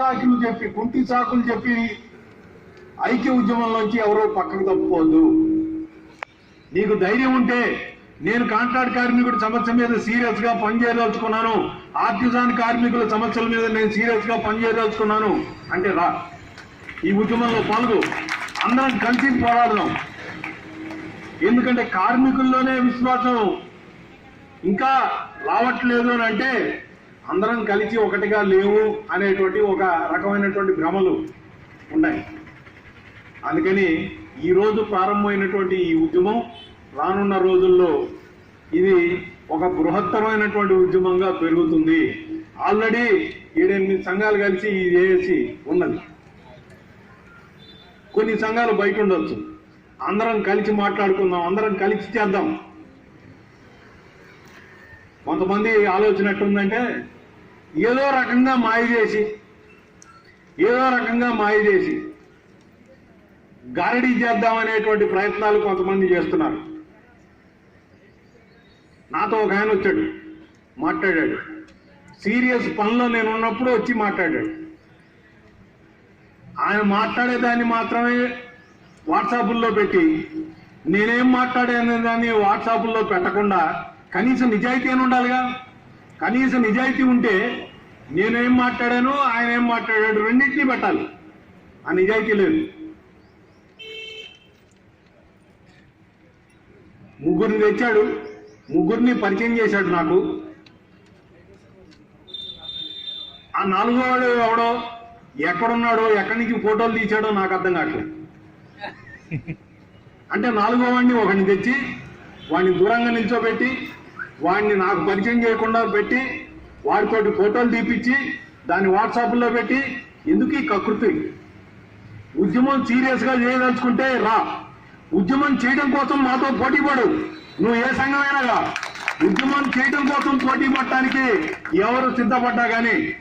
చాకులు చెప్పి కుంటి చాకులు చెప్పి ఐక్య ఉద్యమంలోంచి ఎవరో పక్కకు తప్పుకోవద్దు. నీకు ధైర్యం ఉంటే నేను కాంట్రాక్ట్ కార్మికుడి సమస్య మీద సీరియస్గా పనిచేయదలుచుకున్నాను. ఆర్టిజాన్ కార్మికుల సమస్యల మీద నేను సీరియస్గా పనిచేయదలుచుకున్నాను. అంటే రా. ఈ ఉద్యమంలో పాల్గొ. అందరం కలిసి పోరాడదాం. ఎందుకంటే కార్మికుల్లోనే విశ్వాసం. ఇంకా రావట్లేదు అని అంటే అందరం కలిసి ఒకటిగా లేవు అనేటువంటి ఒక రకమైనటువంటి భ్రమలు ఉన్నాయి. అందుకని ఈరోజు ప్రారంభమైనటువంటి ఈ ఉద్యమం రానున్న రోజుల్లో ఇది ఒక బృహత్తరమైనటువంటి ఉద్యమంగా పెరుగుతుంది. ఆల్రెడీ ఏడెనిమిది సంఘాలు కలిసి ఈ ఏఏసి ఉన్నది. కొన్ని సంఘాలు బయట ఉండొచ్చు. అందరం కలిసి మాట్లాడుకుందాం అందరం కలిసి చేద్దాం. కొంతమంది ఆలోచన ఎట్టుందంటే ఏదో రకంగా మాయ చేసి ఏదో రకంగా మాయ చేసి గారడీ చేద్దామనేటువంటి ప్రయత్నాలు కొంతమంది చేస్తున్నారు. నాతో ఒక ఆయన వచ్చాడు మాట్లాడాడు. సీరియస్ పనిలో నేను ఉన్నప్పుడు వచ్చి మాట్లాడాడు. ఆయన మాట్లాడేదాన్ని మాత్రమే వాట్సాపుల్లో పెట్టి నేనేం మాట్లాడాను దాన్ని వాట్సాపుల్లో పెట్టకుండా కనీసం నిజాయితీ అని ఉండాలిగా? కనీసం నిజాయితీ ఉంటే నేనేం మాట్లాడాను ఆయన ఏం మాట్లాడాడు రెండింటినీ పెట్టాలి. ఆ నిజాయితీ లేదు. ముగ్గురిని తెచ్చాడు ముగ్గురిని పరిచయం చేశాడు నాకు. ఆ నాలుగో వాడు ఎవడో ఎక్కడున్నాడో ఎక్కడి నుంచి ఫోటోలు తీశాడో నాకు అర్థం కావట్లేదు. అంటే నాలుగో వాడిని ఒకడిని తెచ్చి వాడిని దూరంగా నిల్చోబెట్టి వాడిని నాకు పరిచయం చేయకుండా పెట్టి వాడితోటి ఫోటోలు తీపిచ్చి దాన్ని వాట్సాప్లో పెట్టి ఎందుకు ఈ కకృతి? ఉద్యమం సీరియస్గా చేయదలుచుకుంటే రా. ఉద్యమం చేయడం కోసం మాతో పోటీ పడు. నువ్వు ఏ సంఘమైనాగా ఉద్యమం చేయడం కోసం పోటీ పడటానికి ఎవరు సిద్ధపడ్డా కానీ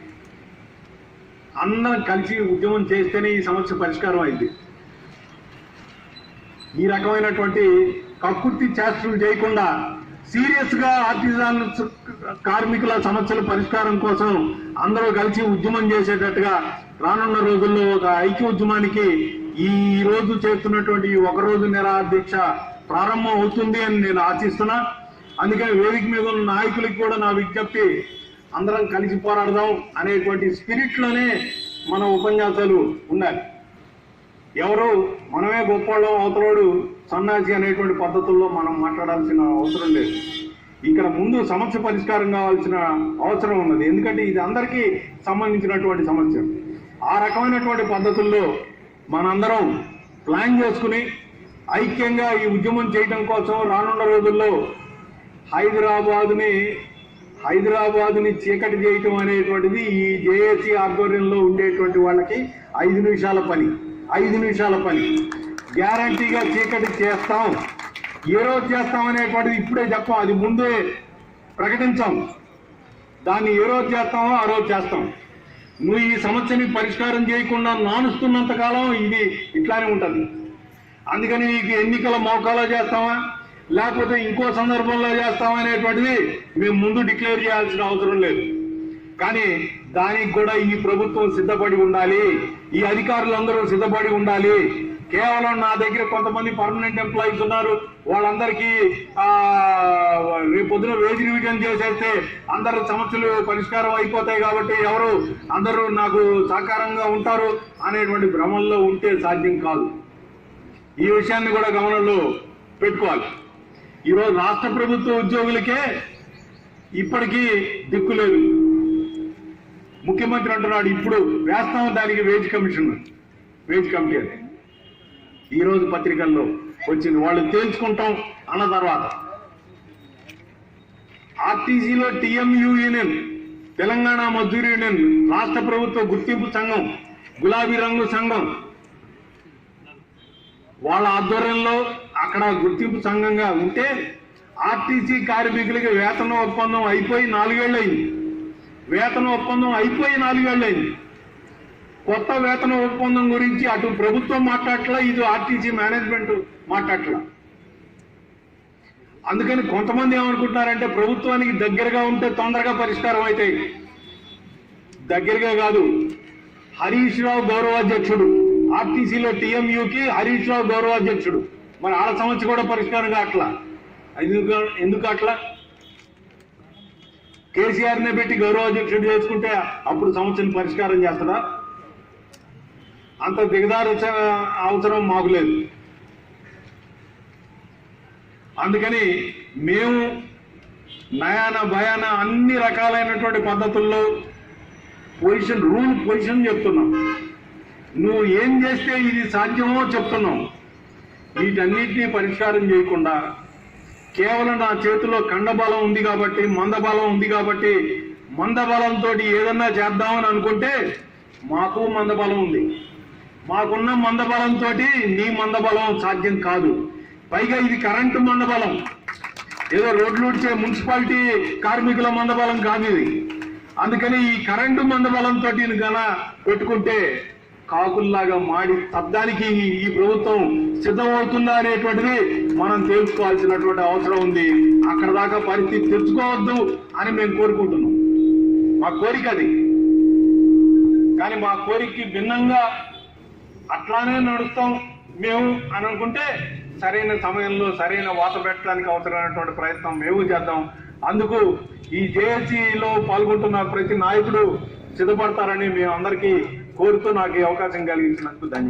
అందరం కలిసి ఉద్యమం చేస్తేనే ఈ సమస్య పరిష్కారం అయింది. ఈ రకమైనటువంటి కక్కుర్తి చేష్టలు చేయకుండా సీరియస్గా ఆర్టిజాన్ కార్మికుల సమస్యల పరిష్కారం కోసం అందరూ కలిసి ఉద్యమం చేసేటట్టుగా రానున్న రోజుల్లో ఒక ఐక్య ఉద్యమానికి ఈ రోజు చేస్తున్నటువంటి ఒకరోజు ఒక రోజు నిరాదీక్ష ప్రారంభం అవుతుంది అని నేను ఆశిస్తున్నా. అందుకని వేదిక మీద ఉన్న నాయకులకి కూడా నా విజ్ఞప్తి అందరం కలిసి పోరాడదాం అనేటువంటి స్పిరిట్లోనే మన ఉపన్యాసాలు ఉన్నాయి. ఎవరు మనమే గొప్పవాళ్ళం అవతలోడు సన్నాసి అనేటువంటి పద్ధతుల్లో మనం మాట్లాడాల్సిన అవసరం లేదు. ఇక్కడ ముందు సమస్య పరిష్కారం కావాల్సిన అవసరం ఉన్నది. ఎందుకంటే ఇది అందరికీ సంబంధించినటువంటి సమస్య. ఆ రకమైనటువంటి పద్ధతుల్లో మనందరం ప్లాన్ చేసుకుని ఐక్యంగా ఈ ఉద్యమం చేయడం కోసం రానున్న రోజుల్లో హైదరాబాద్ని హైదరాబాద్ని చీకటి చేయటం అనేటువంటిది ఈ జేఏసీ ఆధ్వర్యంలో ఉండేటువంటి వాళ్ళకి ఐదు నిమిషాల పని. ఐదు నిమిషాల పని. గ్యారంటీగా చీకటి చేస్తాం. ఏ రోజు చేస్తాం అనేటువంటిది ఇప్పుడే చెప్పాం. అది ముందే ప్రకటించాం. దాన్ని ఏ రోజు చేస్తామో ఆ రోజు చేస్తాం. నువ్వు ఈ సమస్యని పరిష్కారం చేయకుండా నానుస్తున్నంత కాలం ఇది ఇట్లానే ఉంటుంది. అందుకని నీకు ఎన్నికల మోకాలో చేస్తామా? లేకపోతే ఇంకో సందర్భంలో చేస్తామా అనేటువంటిది మేము ముందు డిక్లేర్ చేయాల్సిన అవసరం లేదు. కానీ దానికి కూడా ఈ ప్రభుత్వం సిద్ధపడి ఉండాలి. ఈ అధికారులందరూ సిద్ధపడి ఉండాలి. కేవలం నా దగ్గర కొంతమంది పర్మనెంట్ ఎంప్లాయీస్ ఉన్నారు. వాళ్ళందరికీ రేపు పొద్దున వేజ్ రివిజన్ చేసేస్తే అందరి సమస్యలు పరిష్కారం అయిపోతాయి కాబట్టి ఎవరు అందరూ నాకు సహకారంగా ఉంటారు అనేటువంటి భ్రమంలో ఉంటే సాధ్యం కాదు. ఈ విషయాన్ని కూడా గమనంలో పెట్టుకోవాలి. ఈరోజు రాష్ట్ర ప్రభుత్వ ఉద్యోగులకే ఇప్పటికీ దిక్కు లేదు. ముఖ్యమంత్రి అంటున్నాడు ఇప్పుడు వేస్తాం దానికి వేజ్ కమిషన్ వేజ్ కమిటీ అని ఈరోజు పత్రికల్లో వచ్చింది. వాళ్ళు తేల్చుకుంటాం అన్న తర్వాత. ఆర్టీసీలో TMU union Telangana Mazdoor union రాష్ట్ర ప్రభుత్వ గుర్తింపు సంఘం గులాబీ రంగు సంఘం వాళ్ళ ఆధ్వర్యంలో అక్కడ గుర్తింపు సంఘంగా ఉంటే ఆర్టీసీ కార్మికులకి వేతన ఒప్పందం అయిపోయి నాలుగేళ్ళు అయింది వేతన ఒప్పందం అయిపోయి నాలుగేళ్ళైంది. కొత్త వేతన ఒప్పందం గురించి అటు ప్రభుత్వం మాట్లాడట్లా ఇది ఆర్టీసీ మేనేజ్మెంట్ మాట్లాడట్లా. అందుకని కొంతమంది ఏమనుకుంటున్నారంటే ప్రభుత్వానికి దగ్గరగా ఉంటే తొందరగా పరిష్కారం అవుతాయి దగ్గరగా కాదు హరీష్ రావు గౌరవాధ్యక్షుడు. ఆర్టీసీలో టీఎంయూకి హరీష్ రావు గౌరవాధ్యక్షుడు. మరి ఆడ సమస్య కూడా పరిష్కారం కావట్లా? ఎందుకు ఎందుకు అట్లా కేసీఆర్ నే పెట్టి గౌరవాధ్యక్షుడు చేసుకుంటే అప్పుడు సమస్యను పరిష్కారం చేస్తాడా? అంత దిగదారు అవసరం మాకు లేదు. అందుకని మేము నయాన భయాన అన్ని రకాలైనటువంటి పద్ధతుల్లో పొజిషన్ రూల్ పొజిషన్ చెప్తున్నాం. నువ్వు ఏం చేస్తే ఇది సాధ్యమో చెప్తున్నాం. వీటన్నిటినీ పరిష్కారం చేయకుండా కేవలం నా చేతిలో కండబలం ఉంది కాబట్టి మందబలం ఉంది కాబట్టి మందబలంతో ఏదన్నా చేద్దామని అనుకుంటే మాకు మందబలం ఉంది. మాకున్న మందబలంతో నీ మందబలం సాధ్యం కాదు. పైగా ఇది కరెంటు మందబలం. ఏదో రోడ్లు ఊడ్చే మున్సిపాలిటీ కార్మికుల మందబలం కాదు ఇది. అందుకని ఈ కరెంటు మందబలంతో గన పెట్టుకుంటే కాకుల్లాగా మాడి శబ్దానికి ఈ- ఈ ప్రభుత్వం సిద్ధమవుతుందా అనేటువంటిది మనం తెలుసుకోవాల్సినటువంటి అవసరం ఉంది. అక్కడ దాకా పరిస్థితి తెచ్చుకోవద్దు అని మేము కోరుకుంటున్నాం. మా కోరిక అది. కానీ మా కోరికకి భిన్నంగా అట్లానే నడుస్తాం మేము అని అనుకుంటే సరైన సమయంలో సరైన వాత పెట్టడానికి అవసరమైనటువంటి ప్రయత్నం మేము చేద్దాం. అందుకు ఈ జేఏసీలో పాల్గొంటున్న ప్రతి నాయకుడు సిద్ధపడతారని మేము అందరికీ కోరుతూ నాకు ఈ అవకాశం కలిగించినందుకు ధన్యవాదాలు.